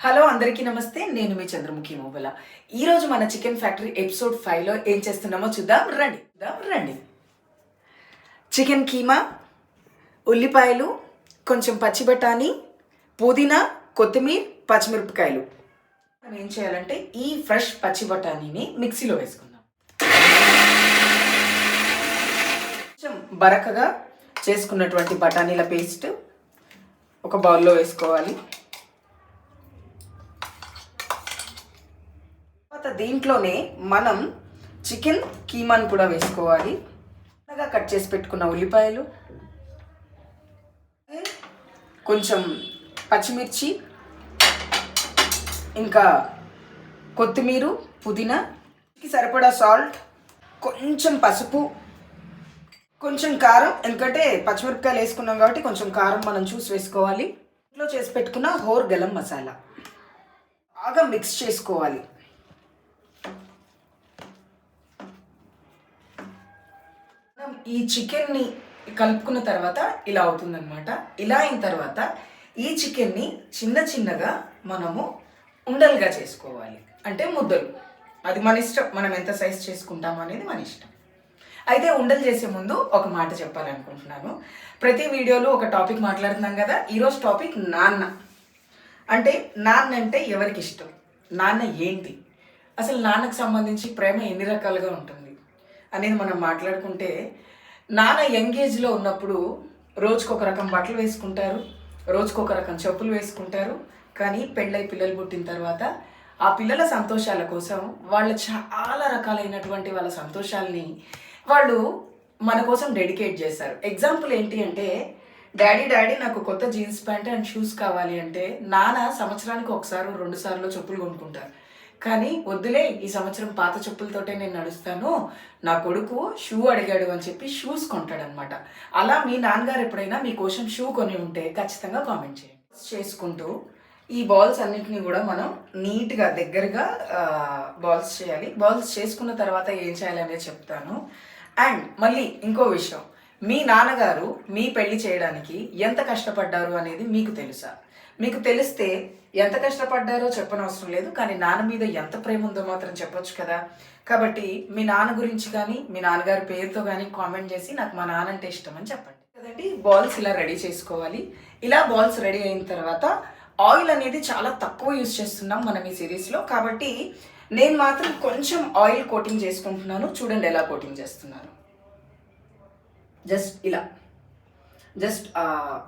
Hello అందరికీ నమస్తే. నేను మీ చంద్రముఖి మొబల ఈరోజు మన చికెన్ ఫ్యాక్టరీ ఎపిసోడ్ ఫైవ్లో ఏం చేస్తున్నామో చూద్దాం. రండి. చూద్దాం. రండి. చికెన్ కీమా ఉల్లిపాయలు కొంచెం పచ్చి బఠానీ పుదీనా కొత్తిమీర పచ్చిమిరపకాయలు. మనం ఏం చేయాలంటే ఈ ఫ్రెష్ పచ్చి బఠానీని మిక్సీలో వేసుకుందాం. కొంచెం బరకగా చేసుకున్నటువంటి బఠానీల పేస్ట్ ఒక బౌల్లో వేసుకోవాలి. దీంట్లోనే మనం చికెన్ కీమాన్ కూడా వేసుకోవాలి. చిన్నగా కట్ చేసి పెట్టుకున్న ఉల్లిపాయలు. కొంచెం పచ్చిమిర్చి. ఇంకా కొత్తిమీర పుదీనా. సరిపడా సాల్ట్. కొంచెం పసుపు. కొంచెం కారం. ఎందుకంటే పచ్చిమిరపకాయలు వేసుకున్నాం కాబట్టి కొంచెం కారం మనం చూసి వేసుకోవాలి. ఇంట్లో చేసి పెట్టుకున్న హోర్ గలం మసాలా. బాగా మిక్స్ చేసుకోవాలి. ఈ చికెన్ని కలుపుకున్న తర్వాత ఇలా అవుతుందన్నమాట. ఇలా అయిన తర్వాత ఈ చికెన్ని చిన్న చిన్నగా మనము ఉండలుగా చేసుకోవాలి. అంటే ముద్దలు. అది మన ఇష్టం. మనం ఎంత సైజ్ చేసుకుంటామో అనేది మన ఇష్టం. అయితే ఉండలు చేసే ముందు ఒక మాట చెప్పాలనుకుంటున్నాను. ప్రతి వీడియోలో ఒక టాపిక్ మాట్లాడుతున్నాం కదా. ఈరోజు టాపిక్ నాన్న. అంటే నాన్న అంటే ఎవరికి ఇష్టం? నాన్న ఏంటి? అసలు నాన్నకు సంబంధించి ప్రేమ ఎన్ని రకాలుగా ఉంటుంది? అనేది మనం మాట్లాడుకుంటే నాన్న యంగ్ ఏజ్లో ఉన్నప్పుడు రోజుకు ఒక రకం బట్టలు వేసుకుంటారు రోజుకు ఒక రకం చెప్పులు వేసుకుంటారు కానీ పెళ్ళై పిల్లలు పుట్టిన తర్వాత ఆ పిల్లల సంతోషాల కోసం వాళ్ళు చాలా రకాలైనటువంటి వాళ్ళ సంతోషాలని వాళ్ళు మన కోసం డెడికేట్ చేశారు ఎగ్జాంపుల్ ఏంటి అంటే డాడీ డాడీ నాకు కొత్త జీన్స్ ప్యాంట్ అండ్ షూస్ కావాలి అంటే నాన్న సంవత్సరానికి ఒకసారి రెండు సార్లు చెప్పులు కొనుక్కుంటారు. కానీ వద్దులే ఈ సంవత్సరం పాత చెప్పులతోటే నేను నడుస్తాను. నా కొడుకు షూ అడిగాడు అని చెప్పి షూస్ కొంటాడనమాట అలా మీ నాన్నగారు ఎప్పుడైనా మీకోసం షూ కొని ఉంటే ఖచ్చితంగా కామెంట్ చేయండి. చేసుకుంటూ ఈ బాల్స్ అన్నిటిని కూడా మనం నీట్గా దగ్గరగా బాల్స్ చేయాలి. బాల్స్ చేసుకున్న తర్వాత ఏం చేయాలి అనేది చెప్తాను. అండ్ మళ్ళీ ఇంకో విషయం. మీ నాన్నగారు మీ పెళ్ళి చేయడానికి ఎంత కష్టపడ్డారు అనేది మీకు తెలుసా? మీకు తెలిస్తే ఎంత కష్టపడ్డారో చెప్పనవసరం లేదు కానీ నాన్న మీద ఎంత ప్రేమ ఉందో మాత్రం చెప్పొచ్చు కదా. కాబట్టి మీ నాన్న గురించి కానీ మీ నాన్నగారి పేరుతో కానీ కామెంట్ చేసి నాకు మా నాన్న అంటే ఇష్టం అని చెప్పండి. కదండి బాల్స్ ఇలా రెడీ చేసుకోవాలి. ఇలా బాల్స్ రెడీ అయిన తర్వాత ఆయిల్ అనేది చాలా తక్కువ యూజ్ చేస్తున్నాం మనం ఈ సిరీస్లో. కాబట్టి నేను మాత్రం కొంచెం ఆయిల్ కోటింగ్ చేసుకుంటున్నాను. చూడండి ఎలా కోటింగ్ చేస్తున్నాను. జస్ట్ ఇలా. జస్ట్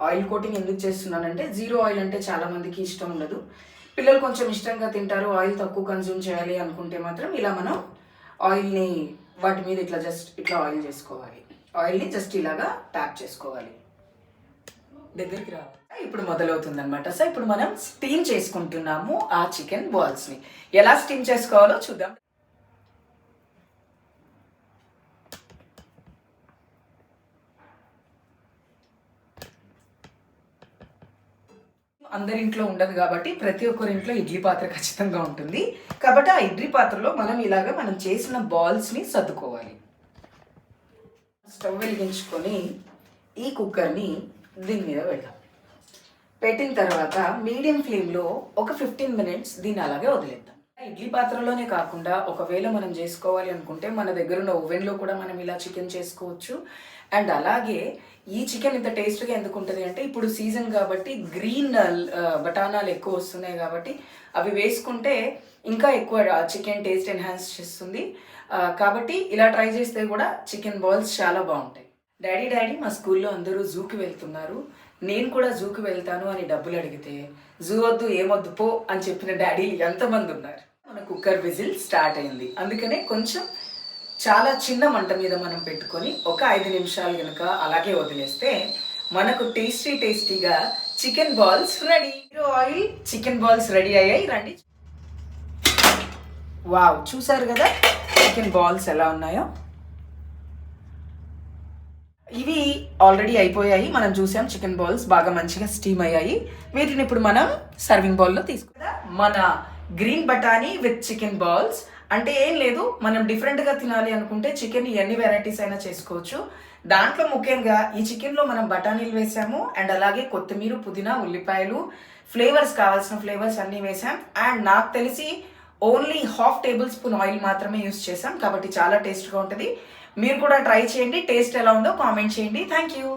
ఆయిల్ కోటింగ్ ఎందుకు చేస్తున్నానంటే జీరో ఆయిల్ అంటే చాలా మందికి ఇష్టం ఉండదు. పిల్లలు కొంచెం ఇష్టంగా తింటారు ఆయిల్ తక్కువ కన్జ్యూమ్ చేయాలి అనుకుంటే మాత్రం ఇలా మనం ఆయిల్ని వాటి మీద ఇట్లా జస్ట్ ఇట్లా ఆయిల్ చేసుకోవాలి. ఆయిల్ని జస్ట్ ఇలాగా ట్యాప్ చేసుకోవాలి. దగ్గరికి రావాలి ఇప్పుడు మొదలవుతుంది అనమాట సో ఇప్పుడు మనం స్టీమ్ చేసుకుంటున్నాము ఆ చికెన్ బాల్స్ని. ఎలా స్టీమ్ చేసుకోవాలో చూద్దాం. అందరి ఇంట్లో ఉండదు కాబట్టి ప్రతి ఒక్కరి ఇంట్లో ఇడ్లీ పాత్ర ఖచ్చితంగా ఉంటుంది. కాబట్టి ఆ ఇడ్లీ పాత్రలో మనం ఇలాగ మనం చేసిన బాల్స్ని సర్దుకోవాలి. స్టవ్ వెలిగించుకొని ఈ కుక్కర్ని దీని మీద పెడదాం. పెట్టిన తర్వాత మీడియం ఫ్లేమ్లో ఒక ఫిఫ్టీన్ మినిట్స్ దీన్ని అలాగే వదిలేద్దాం. ఇడ్లీ పాత్రలోనే కాకుండా ఒకవేళ మనం చేసుకోవాలి అనుకుంటే మన దగ్గర ఉన్న ఓవెన్లో కూడా మనం ఇలా చికెన్ చేసుకోవచ్చు. అండ్ అలాగే ఈ చికెన్ ఇంత టేస్ట్గా ఎందుకు ఉంటుంది అంటే ఇప్పుడు సీజన్ కాబట్టి గ్రీన్ బఠానాలు ఎక్కువ వస్తున్నాయి కాబట్టి అవి వేసుకుంటే ఇంకా ఎక్కువ చికెన్ టేస్ట్ ఎన్హాన్స్ చేస్తుంది. కాబట్టి ఇలా ట్రై చేస్తే కూడా చికెన్ బాల్స్ చాలా బాగుంటాయి. డాడీ డాడీ మా స్కూల్లో అందరూ జూకి వెళ్తున్నారు. నేను కూడా జూకి వెళ్తాను అని డబ్బులు అడిగితే జూ వద్దు ఏమొద్దు పో అని చెప్పిన డాడీ ఎంతమంది ఉన్నారు. మన కుక్కర్ విజిల్ స్టార్ట్ అయింది. అందుకనే కొంచెం చాలా చిన్న మంట మీద మనం పెట్టుకొని ఒక ఐదు నిమిషాలు కనుక అలాగే వదిలేస్తే మనకు టేస్టీ టేస్టీగా chicken balls ready. Oil chicken balls ready అయ్యాయి. రండి. వావ్ చూసారు కదా చికెన్ బాల్స్ ఎలా ఉన్నాయో? ఇవి ఆల్రెడీ అయిపోయాయి. మనం చూసాం చికెన్ బాల్స్ బాగా మంచిగా స్టీమ్ అయ్యాయి. వీటిని ఇప్పుడు మనం సర్వింగ్ బౌల్లో తీసుకుందా. మన గ్రీన్ బటానీ విత్ చికెన్ బాల్స్. అంటే ఏం లేదు మనం డిఫరెంట్గా తినాలి అనుకుంటే చికెన్ ఎన్ని వెరైటీస్ అయినా చేసుకోవచ్చు. దాంట్లో ముఖ్యంగా ఈ చికెన్లో మనం బఠానీలు వేసాము అండ్ అలాగే కొత్తిమీర పుదీనా ఉల్లిపాయలు ఫ్లేవర్స్ కావాల్సిన ఫ్లేవర్స్ అన్నీ వేసాం. అండ్ నాకు తెలిసి only half table spoon oil మాత్రమే యూస్ చేసాం కాబట్టి చాలా టేస్ట్గా ఉంటుంది. మీరు కూడా ట్రై చేయండి టేస్ట్ ఎలా ఉందో కామెంట్ చేయండి. Thank you